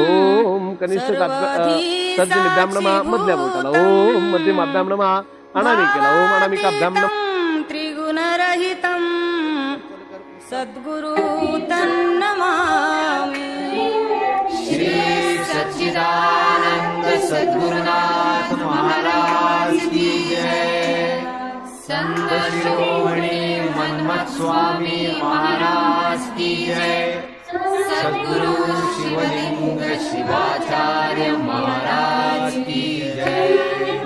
ओम कनिष्ठ तर्जनीभ्याम नमः मधल्या ओम मध्यमाभ्याम नमः अनामिकेला। ओम अनामिकाभ्याम नमः त्रिगुणरहितं सद्गुरु तन्नमामि सच्चिदानंद सद्गुरुनाथ महाराज की जय। संत शिरोमणि मनमत स्वामी महाराज की जय। सद्गुरु शिवलिंग शिवाचार्य महाराज की जय।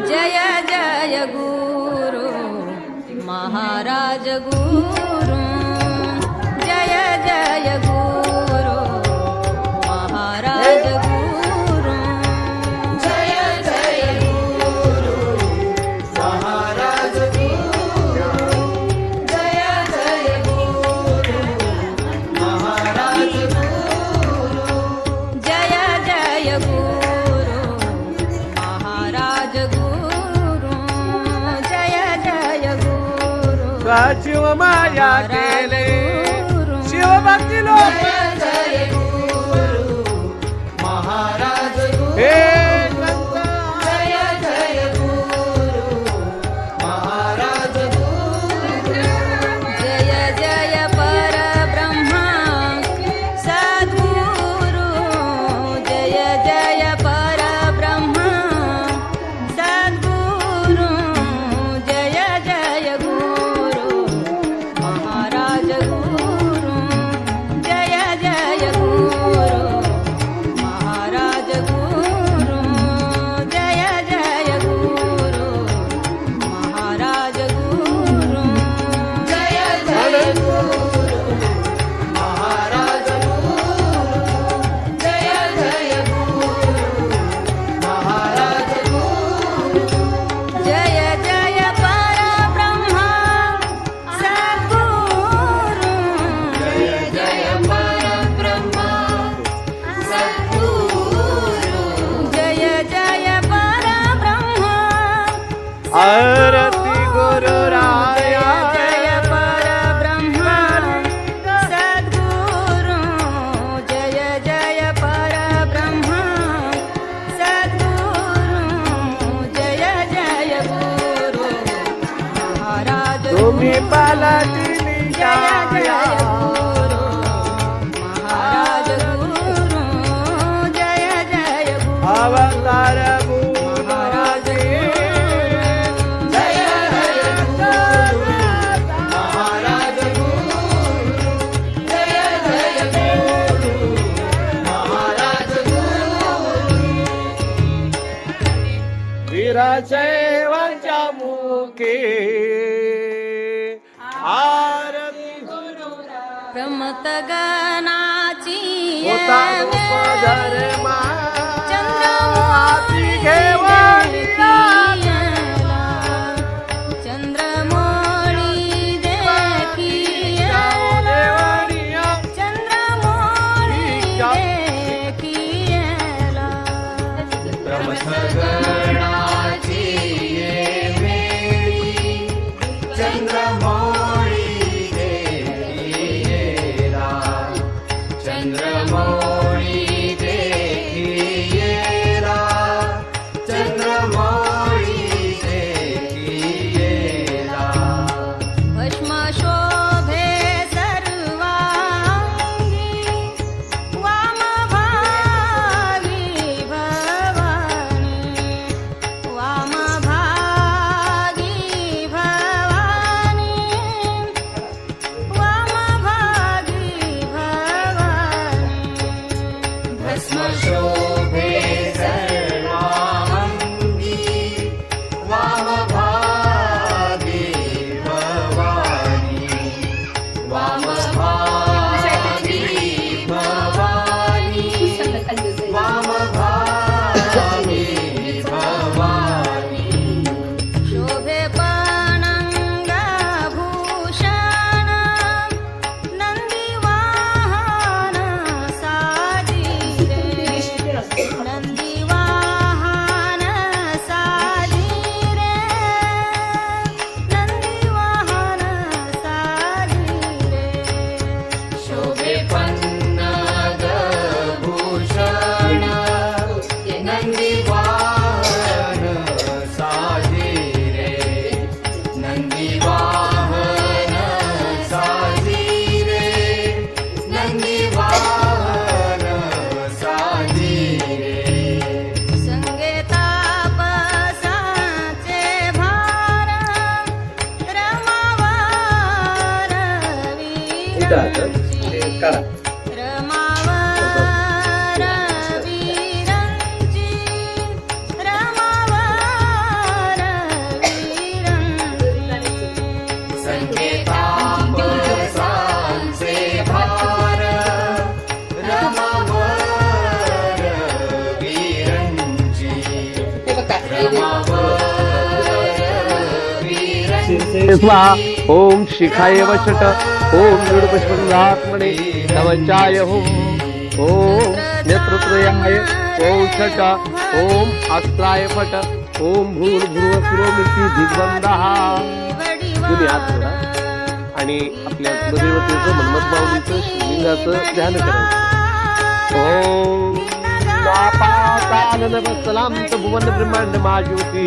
जय जय गुरु महाराज गुरु। शिवमाया केले? शिवभक्ती लोक. महाराज બાલાજીની જય જય tá? स्वाहा। ओम शिखाय वशट ओम निरुपशुंधात्मने नवचाय होम ओम नेत्रत्रयाय ओम षट। ओम अस्त्राय फट। ओम भूर्भुव पुरोमिती धिग्बंधा तुम्ही हात जोडा आणि आपल्या कुलदेवतेचं मनमत माऊलीचं शिवलिंगाचं ध्यान करायचं ओम. पापातानन वत्सलां भुवन ब्रह्मांड मा ज्योती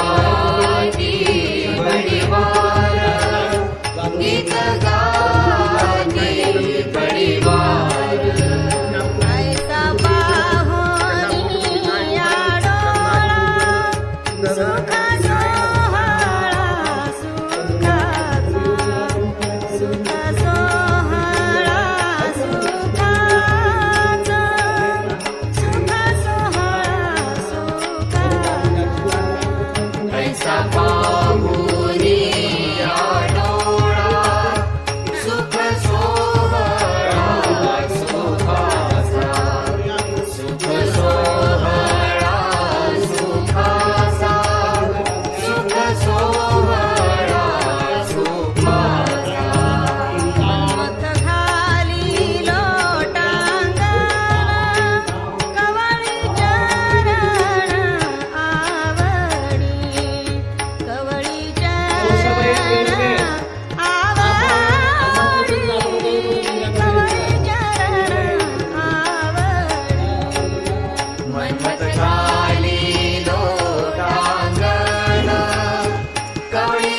Going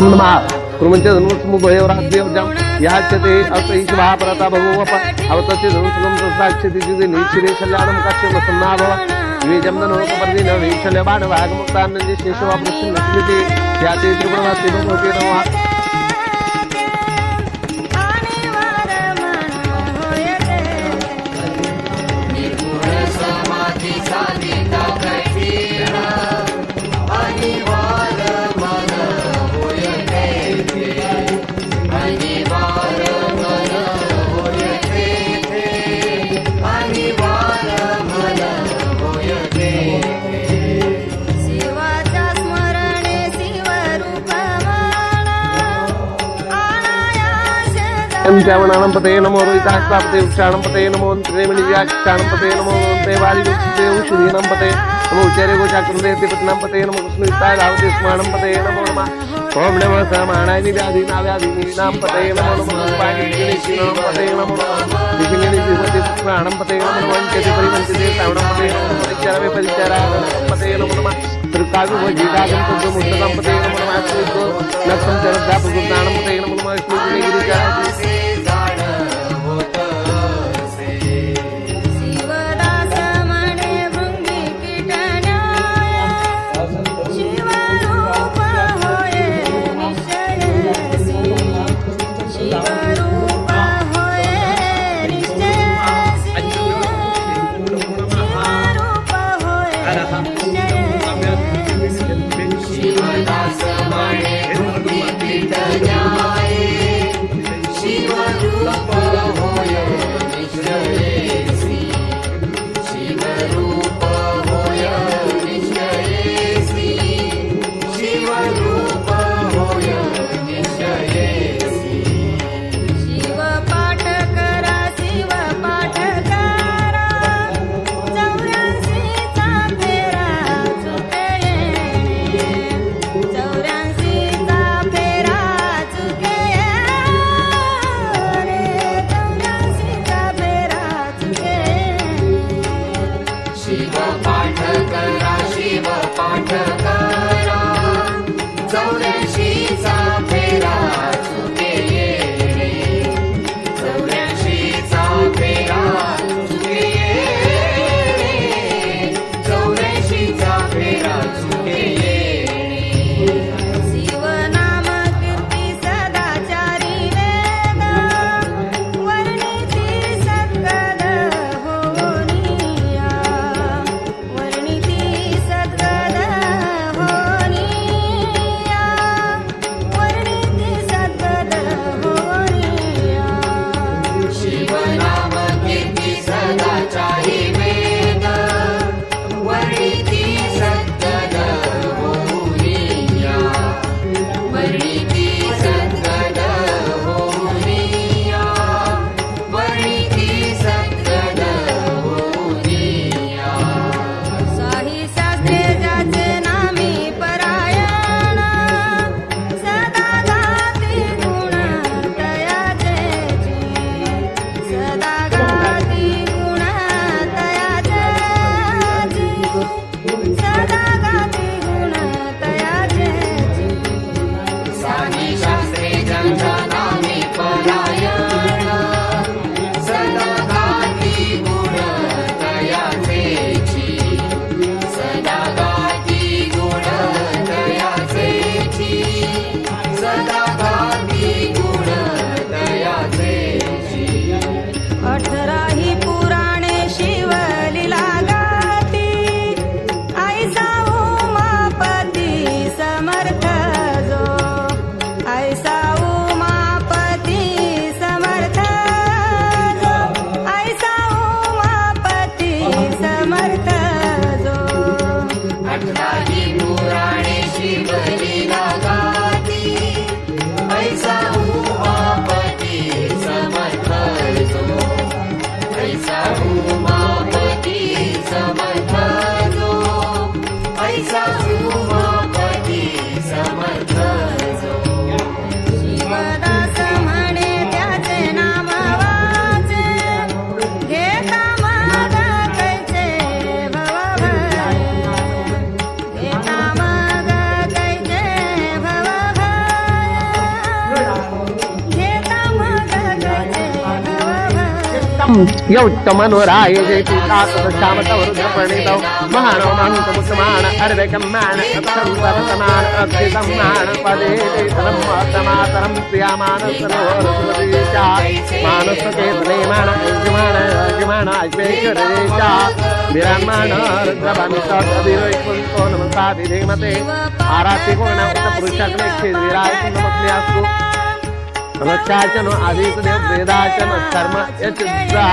जाणावा ब्रह्मा कुर्मंच धनुष्मुभयोराद्यवजम याच्यते असैष महापरता भगवप अवतस्य धनुष्गम साक्षितिजिते निश्चिरे कल्याणं काक्ष्यम सम्माभव विवेजं नोपपर्दिन वीक्षल्य बाणभागमुक्तानन्दे शेषवा प्रसन्नस्मिते याते त्रिपुरवासी भगवते శ్యామణానం పతే నమో రోహితాస్తాపతే ఉక్షాణం పతే నమో త్రిమణివ్యాక్షాణం పతే నమో తే వారిదే ఔషధీనం పతే నమో ఉచ్చారే గోచాకృతే పతనం పతే నమో కృష్ణిస్తాయ రావతే స్మానం పతే నమో నమ ఓం నమ సమానాయ వ్యాధీనా వ్యాధీనాం పతే నమో నమ పాకిణీనాం పతే నమో దిశింగని శ్రీమతి పతే నమో వంచతి పరివంచతే శ్రవణం పతే నమో పరిచారమే పరిచారాణం పతే నమో నమ తృకావి భోజీకాగం పతే నమో నమ శ్రీతో నక్షం చరద్దా ప్రకృతాణం పతే నమో నమ శ్రీగిరిచారి से you. you. यौत्तमनुराय जयतीतातश्यामसौरभप्रणीतौ महानवमान्तमुसमान अर्धकम्मान सर्वसमान अक्षिसम्मान पदे चेतनं वर्तमातरं क्रियामान सरोरसुमदीशा मानसचेतने मान अज्यमान अज्यमान अज्वेश्वरदेशा विरान्मान रुद्रभामितोनमसा विधेमते आरातिगुण पुरुषकृक्षिराय नमस्ते अस्तु मनोच्चाचनो आदिशनो वेदाचन कर्म यचिद्रा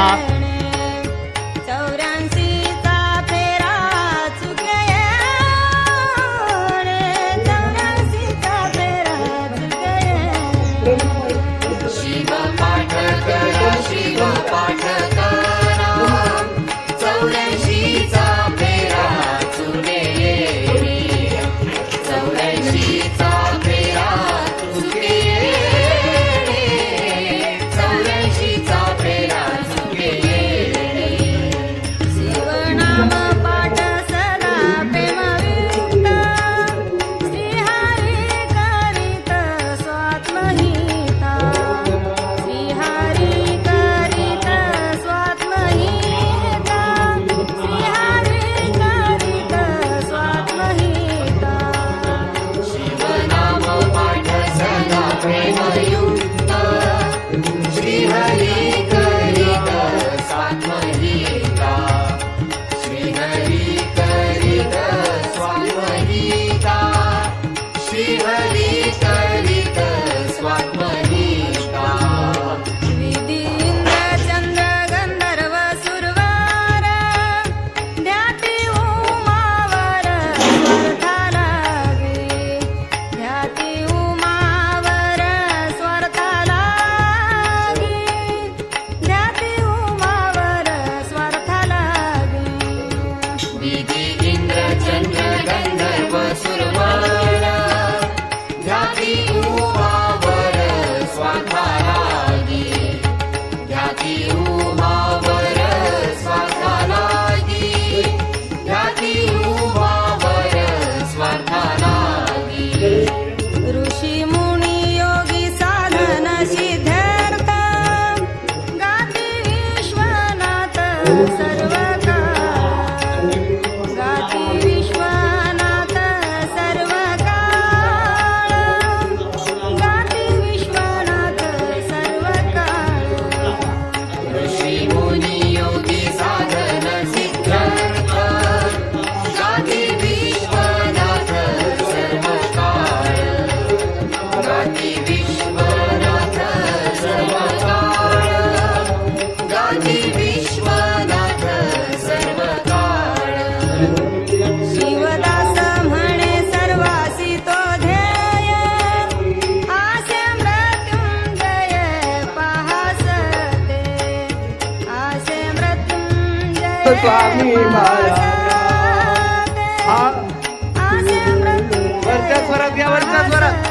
i'm glad